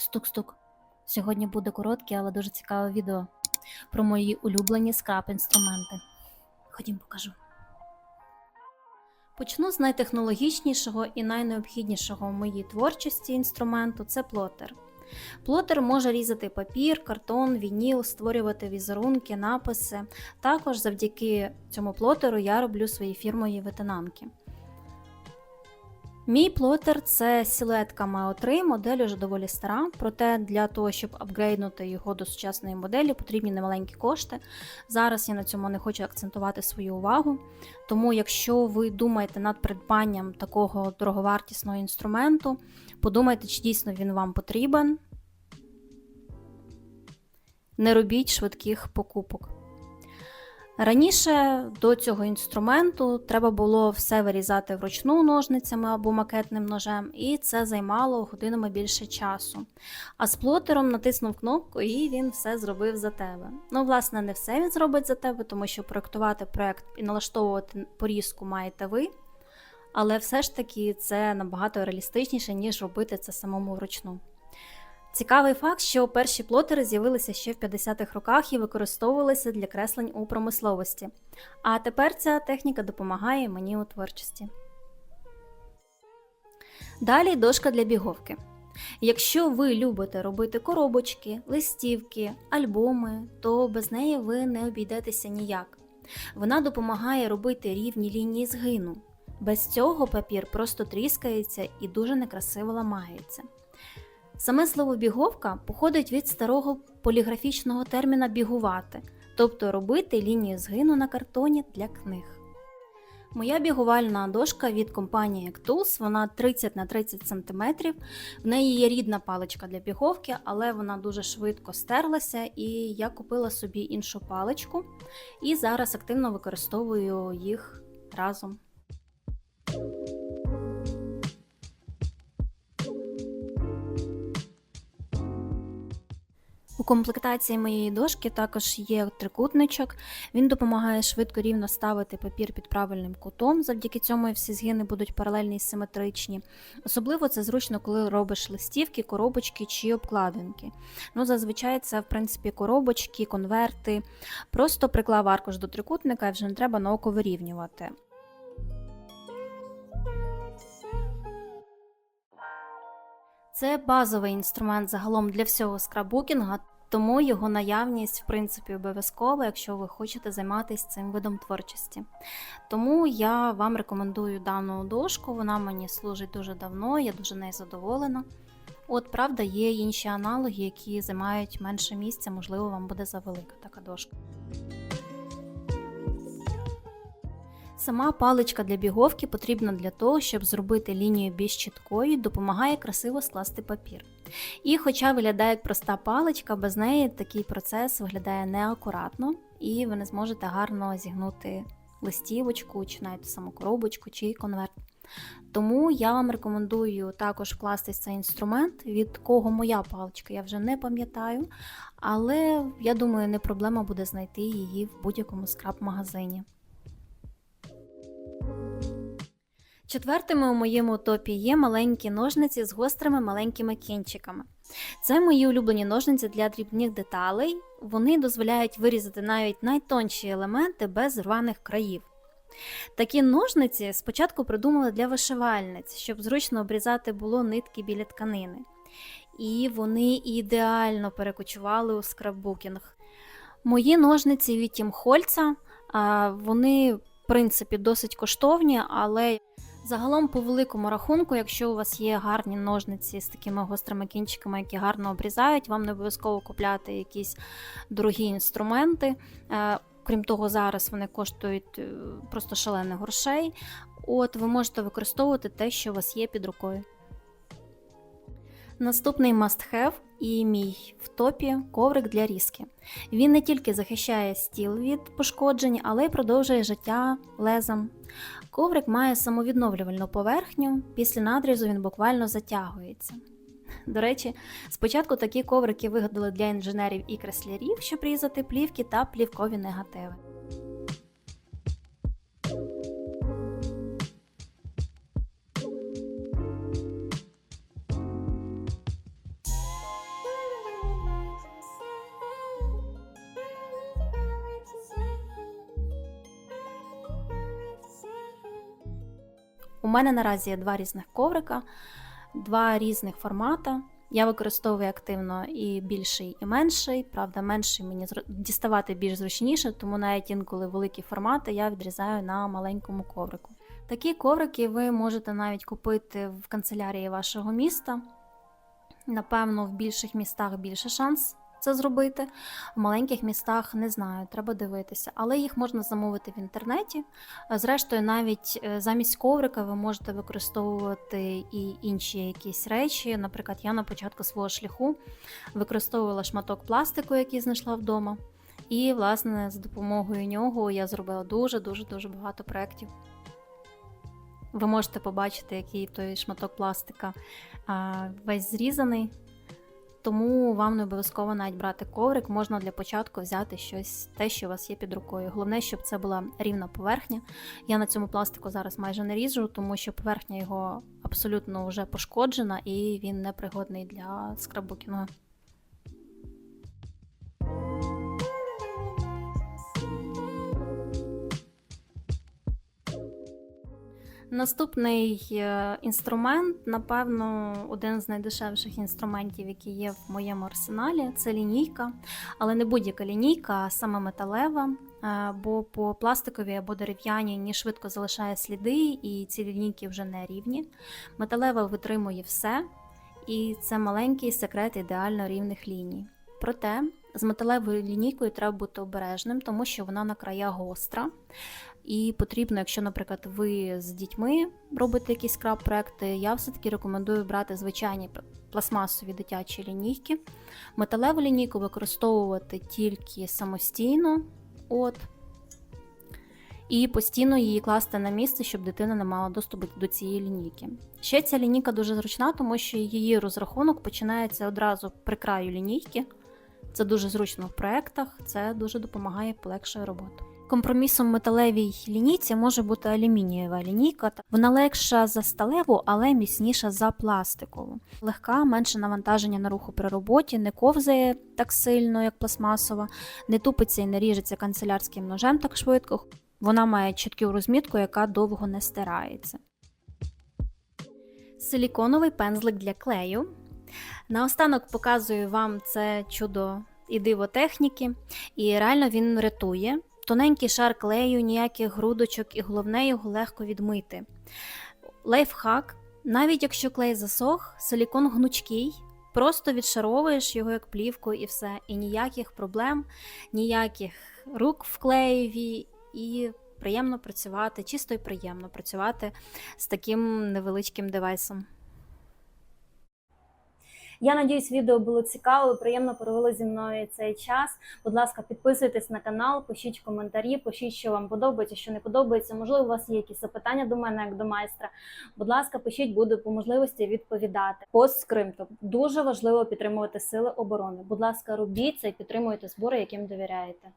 Стук-стук. Сьогодні буде коротке, але дуже цікаве відео про мої улюблені скраб-інструменти. Ходім покажу. Почну з найтехнологічнішого і найнеобхіднішого в моїй творчості інструменту це плотер. Плотер може різати папір, картон, вініл, створювати візерунки, написи. Також завдяки цьому плотеру я роблю свої фірмові витинанки. Мій плотер це сілетка Mao 3, модель уже доволі стара, проте для того, щоб апгрейднути його до сучасної моделі, потрібні немаленькі кошти. Зараз я на цьому не хочу акцентувати свою увагу. Тому, якщо ви думаєте над придбанням такого дороговартісного інструменту, подумайте, чи дійсно він вам потрібен. Не робіть швидких покупок. Раніше до цього інструменту треба було все вирізати вручну ножницями або макетним ножем, і це займало годинами більше часу. А з плотером натиснув кнопку і він все зробив за тебе. Ну, власне, не все він зробить за тебе, тому що проектувати проект і налаштовувати порізку маєте ви. Але все ж таки це набагато реалістичніше, ніж робити це самому вручну. Цікавий факт, що перші плотери з'явилися ще в 50-х роках і використовувалися для креслень у промисловості. А тепер ця техніка допомагає мені у творчості. Далі дошка для біговки. Якщо ви любите робити коробочки, листівки, альбоми, то без неї ви не обійдетеся ніяк. Вона допомагає робити рівні лінії згину. Без цього папір просто тріскається і дуже некрасиво ламається. Саме слово біговка походить від старого поліграфічного терміна бігувати, тобто робити лінію згину на картоні для книг. Моя бігувальна дошка від компанії Tools, вона 30 на 30 см. В неї є рідна паличка для біговки, але вона дуже швидко стерлася, і я купила собі іншу паличку і зараз активно використовую їх разом. У комплектації моєї дошки також є трикутничок. Він допомагає швидко рівно ставити папір під правильним кутом. Завдяки цьому всі згини будуть паралельні і симетричні. Особливо це зручно, коли робиш листівки, коробочки чи обкладинки. Ну, Зазвичай це, в принципі, коробочки, конверти. Просто приклав аркуш до трикутника і вже не треба на око вирівнювати. Це базовий інструмент загалом для всього скраббукінга, тому його наявність, в принципі, обов'язкова, якщо ви хочете займатися цим видом творчості. Тому я вам рекомендую дану дошку, вона мені служить дуже давно, я дуже нею задоволена. От, правда, є інші аналоги, які займають менше місця, можливо, вам буде завелика така дошка. Сама паличка для біговки потрібна для того, щоб зробити лінію більш чіткою, допомагає красиво скласти папір. І хоча виглядає як проста паличка, без неї такий процес виглядає неакуратно, і ви не зможете гарно зігнути листівочку, чи навіть саму коробочку, чи конверт. Тому я вам рекомендую також вкласти цей інструмент, від кого моя паличка, я вже не пам'ятаю, але я думаю, не проблема буде знайти її в будь-якому скраб-магазині. Четвертими у моєму топі є маленькі ножниці з гострими маленькими кінчиками. Це мої улюблені ножниці для дрібних деталей. Вони дозволяють вирізати навіть найтонші елементи без рваних країв. Такі ножниці спочатку придумали для вишивальниць, щоб зручно обрізати було нитки біля тканини. І вони ідеально перекочували у скраббукінг. Мої ножниці від Тім Хольца, вони, в принципі, досить коштовні, але Загалом, по великому рахунку, якщо у вас є гарні ножниці з такими гострими кінчиками, які гарно обрізають, вам не обов'язково купляти якісь дорогі інструменти. Е, крім того, зараз вони коштують е, просто шалених грошей. От ви можете використовувати те, що у вас є під рукою. Наступний must-have і мій в топі коврик для різки. Він не тільки захищає стіл від пошкоджень, але й продовжує життя лезом. Коврик має самовідновлювальну поверхню, після надрізу він буквально затягується. До речі, спочатку такі коврики вигадали для інженерів і креслярів, щоб різати плівки та плівкові негативи. Мене наразі є два різних коврика, два різних формата. Я використовую активно і більший, і менший. Правда, менший мені діставати більш зручніше, тому навіть інколи великі формати я відрізаю на маленькому коврику. Такі коврики ви можете навіть купити в канцелярії вашого міста. Напевно, в більших містах більше шанс це зробити. В маленьких містах не знаю, треба дивитися. Але їх можна замовити в інтернеті. Зрештою, навіть е, замість коврика ви можете використовувати і інші якісь речі. Наприклад, я на початку свого шляху використовувала шматок пластику, який знайшла вдома. І, власне, з допомогою нього я зробила дуже-дуже дуже багато проєктів. Ви можете побачити, який той шматок пластика весь зрізаний. Тому вам не обов'язково навіть брати коврик, можна для початку взяти щось, те, що у вас є під рукою. Головне, щоб це була рівна поверхня. Я на цьому пластику зараз майже не ріжу, тому що поверхня його абсолютно вже пошкоджена і він непригодний для скраббукінгу. Наступний е, інструмент, напевно, один з найдешевших інструментів, які є в моєму арсеналі, це лінійка, але не будь-яка лінійка, а саме металева, е, бо по пластиковій або дерев'яній ні швидко залишає сліди, і ці лінійки вже не рівні. Металева витримує все, і це маленький секрет ідеально рівних ліній. Проте з металевою лінійкою треба бути обережним, тому що вона на краях гостра. І потрібно, якщо, наприклад, ви з дітьми робите якісь скраб-проекти, я все-таки рекомендую брати звичайні пластмасові дитячі лінійки. Металеву лінійку використовувати тільки самостійно, от, і постійно її класти на місце, щоб дитина не мала доступу до цієї лінійки. Ще ця лінійка дуже зручна, тому що її розрахунок починається одразу при краю лінійки. Це дуже зручно в проєктах, це дуже допомагає полегшує роботу. Компромісом металевій лінійці може бути алюмінієва лінійка. Вона легша за сталеву, але міцніша за пластикову. Легка, менше навантаження на руху при роботі, не ковзає так сильно, як пластмасова, не тупиться і не ріжеться канцелярським ножем так швидко. Вона має чітку розмітку, яка довго не стирається. Силіконовий пензлик для клею. Наостанок показую вам це чудо і диво техніки, і реально він рятує. Тоненький шар клею, ніяких грудочок, і головне його легко відмити. Лайфхак, навіть якщо клей засох, силікон гнучкий, просто відшаровуєш його як плівку і все. І ніяких проблем, ніяких рук в клеєві, і приємно працювати, чисто і приємно працювати з таким невеличким девайсом. Я надіюсь, відео було цікаво, приємно провели зі мною цей час. Будь ласка, підписуйтесь на канал, пишіть коментарі, пишіть, що вам подобається, що не подобається. Можливо, у вас є якісь запитання до мене, як до майстра. Будь ласка, пишіть, буду по можливості відповідати. Постскриптум. Дуже важливо підтримувати сили оборони. Будь ласка, робіть це і підтримуйте збори, яким довіряєте.